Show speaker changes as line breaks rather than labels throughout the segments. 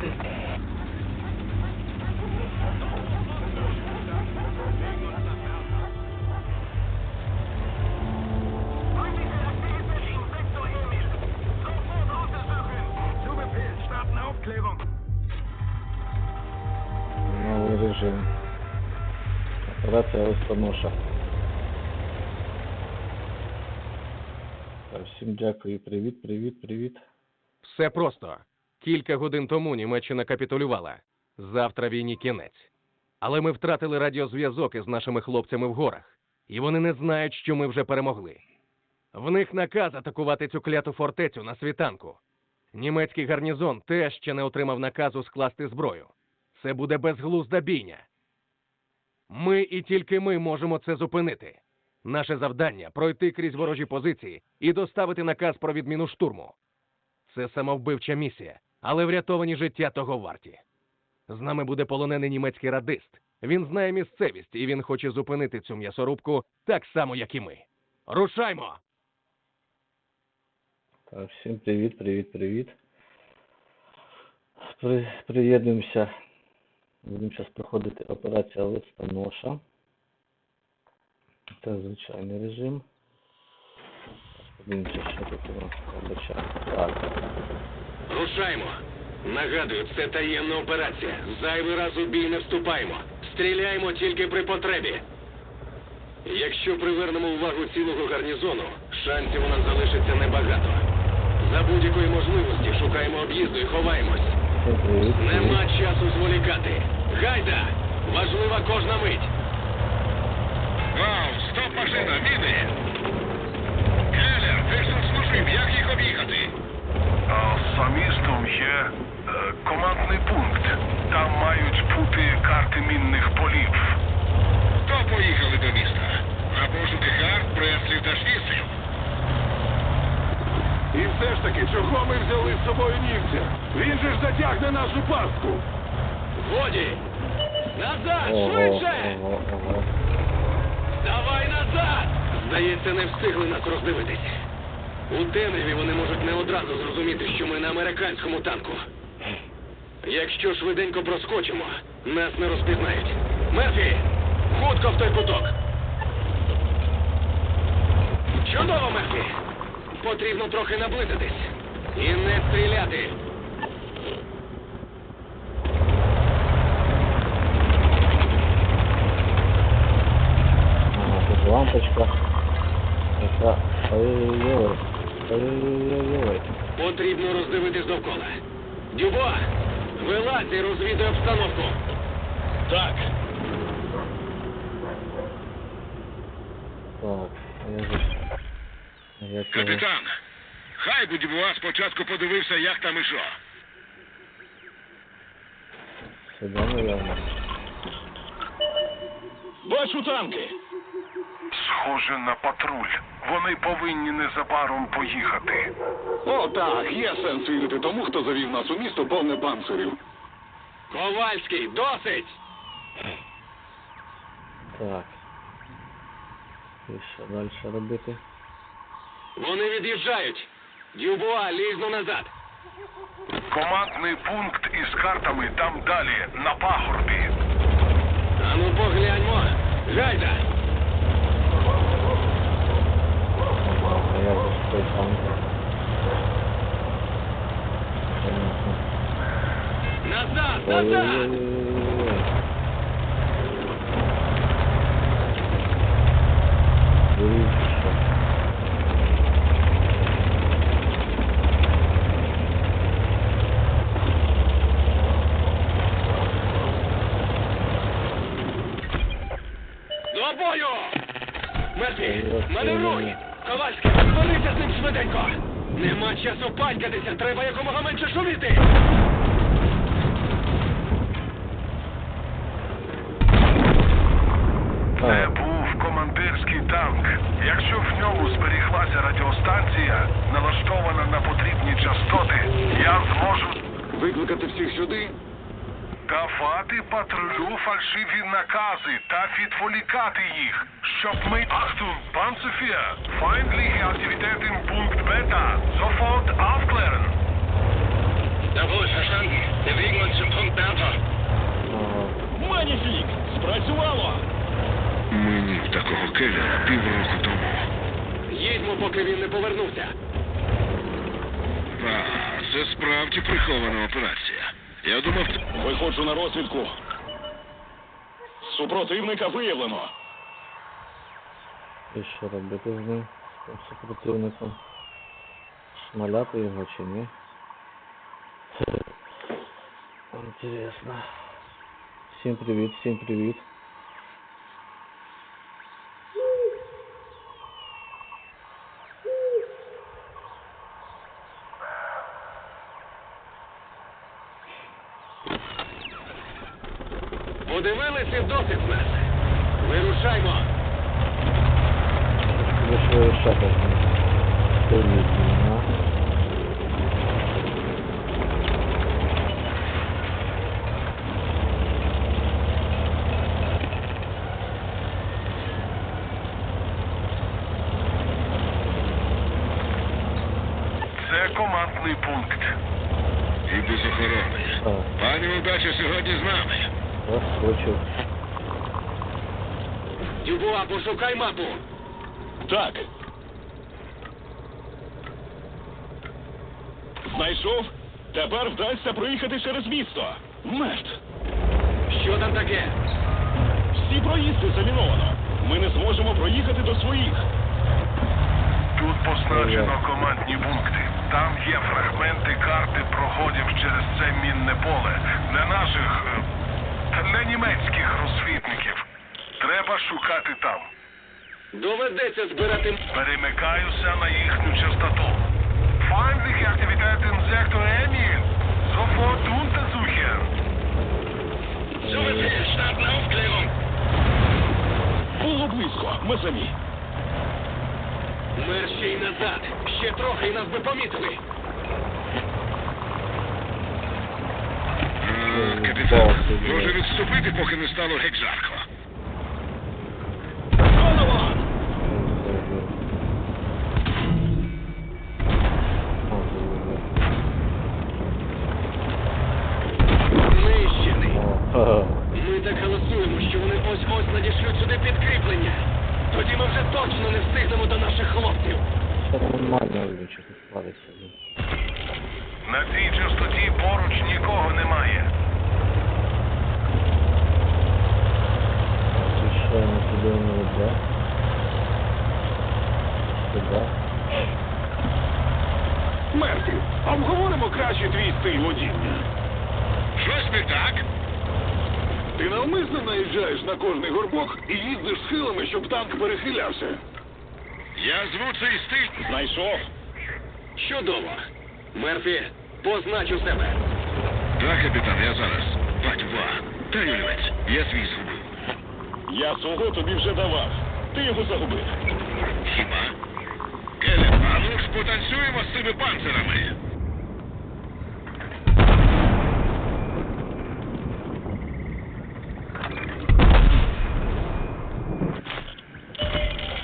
Новий режим. Операція Листоноша. Всім дякую. Привіт, привіт, привіт.
Все просто. Кілька годин тому Німеччина капітулювала. Завтра війні кінець. Але ми втратили радіозв'язок із нашими хлопцями в горах, і вони не знають, що ми вже перемогли. В них наказ атакувати цю кляту фортецю на світанку. Німецький гарнізон теж ще не отримав наказу скласти зброю. Це буде безглузда бійня. Ми і тільки ми можемо це зупинити. Наше завдання пройти крізь ворожі позиції і доставити наказ про відміну штурму. Це самовбивча місія, але врятовані життя того варті. З нами буде полонений німецький радист. Він знає місцевість і він хоче зупинити цю м'ясорубку так само, як і ми. Рушаймо!
Всім привіт, привіт, привіт. При, приєднуємося. Будемо зараз проходити операція Листоноша. Це звичайний режим. Подивимося, що тут у нас. Так.
Рушаймо! Нагадую, це таємна операція. Зайвий раз у бій не вступаємо. Стріляємо тільки при потребі. Якщо привернемо увагу цілого гарнізону, шансів у нас залишиться небагато. За будь-якої можливості шукаємо об'їзду і ховаємось. Нема часу зволікати. Гайда! Важлива кожна мить.
Вау, стоп, машина, міни! Келлер, ти ж служив, як їх об'їхати? За містом є е, командний пункт. Там мають бути карти мінних полів. То поїхали до міста. На пошуки карт, преслів та швіців.
І все ж таки, чого ми взяли з собою німця? Він же ж затягне нашу пастку.
Годі! Назад!
Ого,
Швидше!
ого, ого.
Давай назад! Здається, не встигли нас роздивитись. У темряві вони можуть не одразу зрозуміти, що ми на американському танку. Якщо швиденько проскочимо, нас не розпізнають. Мерфі, хутко в той куток. Чудово, Мерфі! Потрібно трохи наблизитись. І не стріляти.
Яка... Ой-ой-ой. Ой-ой-ой.
Потрібно роздивитись довкола. Дюбо, вилазь і розвідай обстановку. Так.
Так, я же... Як його...
Капітан, хай будь вас спочатку подивився, як там і що.
Сюди, наверное.
Бачу танки.
Схоже на патруль. Вони повинні незабаром поїхати.
О, так, є сенс вірити тому, хто завів нас у місто повне панцирів.
Ковальський, досить!
Так. І що далі робити?
Вони від'їжджають. Дюбуа, лізно назад.
Командний пункт із картами там далі, на пагорбі.
Ану погляньмо. Гайда!
А я же ж той танк. Понятно.
Назад, назад!
Ой-ой-ой. Дивіться, що.
До бою! Мерфі, маневруй! Ковальський, борися з ним швиденько! Нема часу панькатися, треба якомога менше шуміти!
Це був командирський танк. Якщо в ньому зберіглася радіостанція, налаштована на потрібні частоти, я зможу
викликати всіх сюди.
Давати патрулю фальшиві накази та відволікати їх, щоб ми Ахтун, пан Софія, файндлігі активітетен пункт бета, софорт aufklären.
Jawohl, verstanden. Wir bewegen uns zum Punkt Спрацювало!
Келлера півроку тому.
Їдьмо, поки він не повернувся.
А, це справді прихована операція. Я думав,
Виходжу на розвідку. Супротивника виявлено.
І що робити з ним, з супротивником? Шмаляти його чи ні? Інтересно. Всім привіт, всім привіт.
Подивилися досить нас. Вирушаймо.
Це командний пункт. І без охорони. Пані удача сьогодні з нами.
Розскочив.
Дюбуа, пошукай мапу.
Так. Знайшов? Тепер вдасться проїхати через місто. Мерт.
Що там таке?
Всі проїзди заміновано. Ми не зможемо проїхати до своїх.
Тут позначено командні пункти. Там є фрагменти карти проходів через це мінне поле. Не наших, е, не німецьких розвідників. Треба шукати там.
Доведеться збирати.
Перемикаюся на їхню частоту. Feindliche Aktivitäten im Sektor Emil. Sofort untersuchen. Zu starten Aufklärung.
Було близько. Ми самі.
Мер ще й назад. Ще трохи і нас би помітили.
Капітан, може відступити, поки не стало геть жарко.
Знищений. Ми так голосуємо, що вони ось-ось надішлють сюди підкріплення. Тоді ми вже точно не встигнемо до наших хлопців.
Це нормально вивчити справиться.
На цій частоті поруч нікого немає.
Туди не
Мерті, обговоримо краще твій стиль водіння.
Щось не так?
Ти навмисно наїжджаєш на кожний горбок і їздиш схилами, щоб танк перехилявся.
Я зву цей стиль.
Знайшов.
Чудово. Мерфі, познач у себе.
Так, капітан, я зараз. Батьва. Дай олівець. Я свій згубив.
Я свого тобі вже давав. Ти його загубив.
Хіба? Келлер, а ну ж потанцюємо з цими панцирами.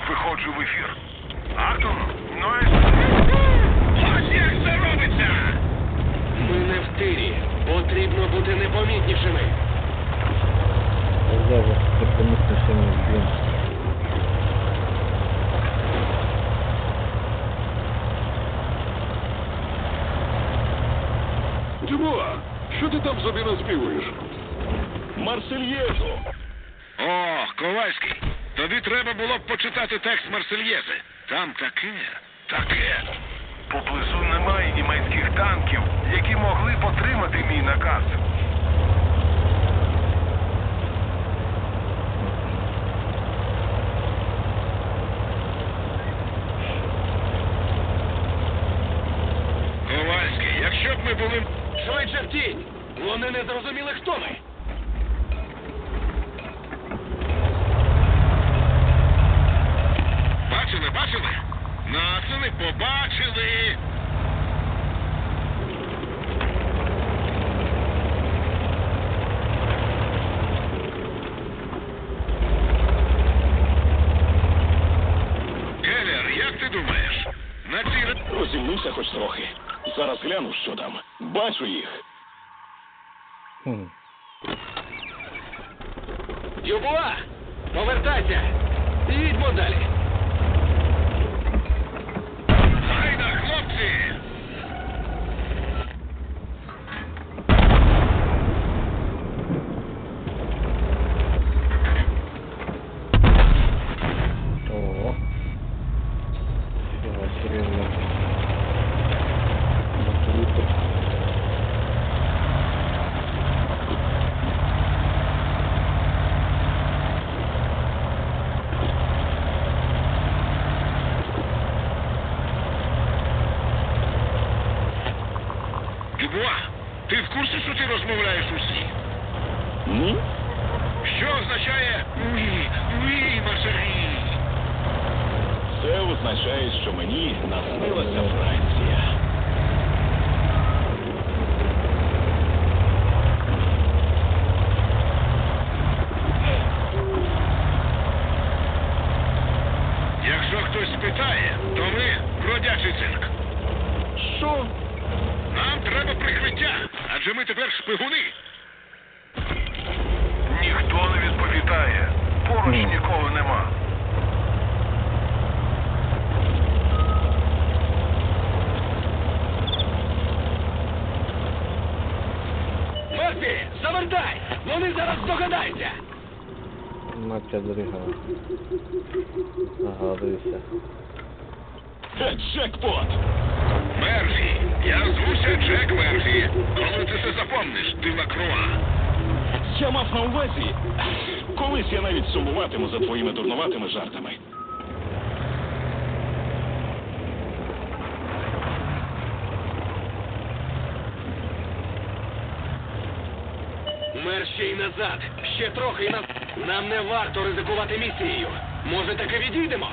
Виходжу в ефір. Артун, ну Ось як це робиться!
Ми не в тирі. Потрібно бути непомітнішими.
Я вже припинити ще не блін.
Дюбуа, що ти там собі наспівуєш? Марсельєзу.
О, Ковальський, тобі треба було б почитати текст Марсельєзи. Там таке, таке. Поблизу немає німецьких танків, які могли б отримати мій наказ. Ковальський, якщо б ми були...
Швидше. Вони не зрозуміли, хто ми.
Бачили, бачили? Нацили, побачили. Келлер, як ти думаєш? На
хоч трохи. Зараз гляну, що там. Бачу їх.
Хм.
Дюбуа, повертайся. Їдьмо далі.
Гайда, хлопці!
Ого. Фига серьезно. Батлитр.
Дюбуа, ти в курсі, що ти розмовляєш усі?
Ні?
Що означає «Уї, уї, Марсері»?
Це означає, що мені наснилася Франція.
Якщо хтось спитає, то ми бродячий цирк.
Що?
Нам треба прикриття, адже ми тепер шпигуни. Ніхто не відповідає. Поруч нікого нема.
Мерфі, завертай! Вони зараз здогадаються!
Матя дрига. Нагадуюся.
Це джекпот!
Мерфі, я звуся Джек Мерфі. Коли ти це запомниш, ти Лакруа.
Я мав на увазі. Колись я навіть сумуватиму за твоїми дурнуватими жартами.
Мерщій назад! Ще трохи і нас. Нам не варто ризикувати місією. Може, таки відійдемо?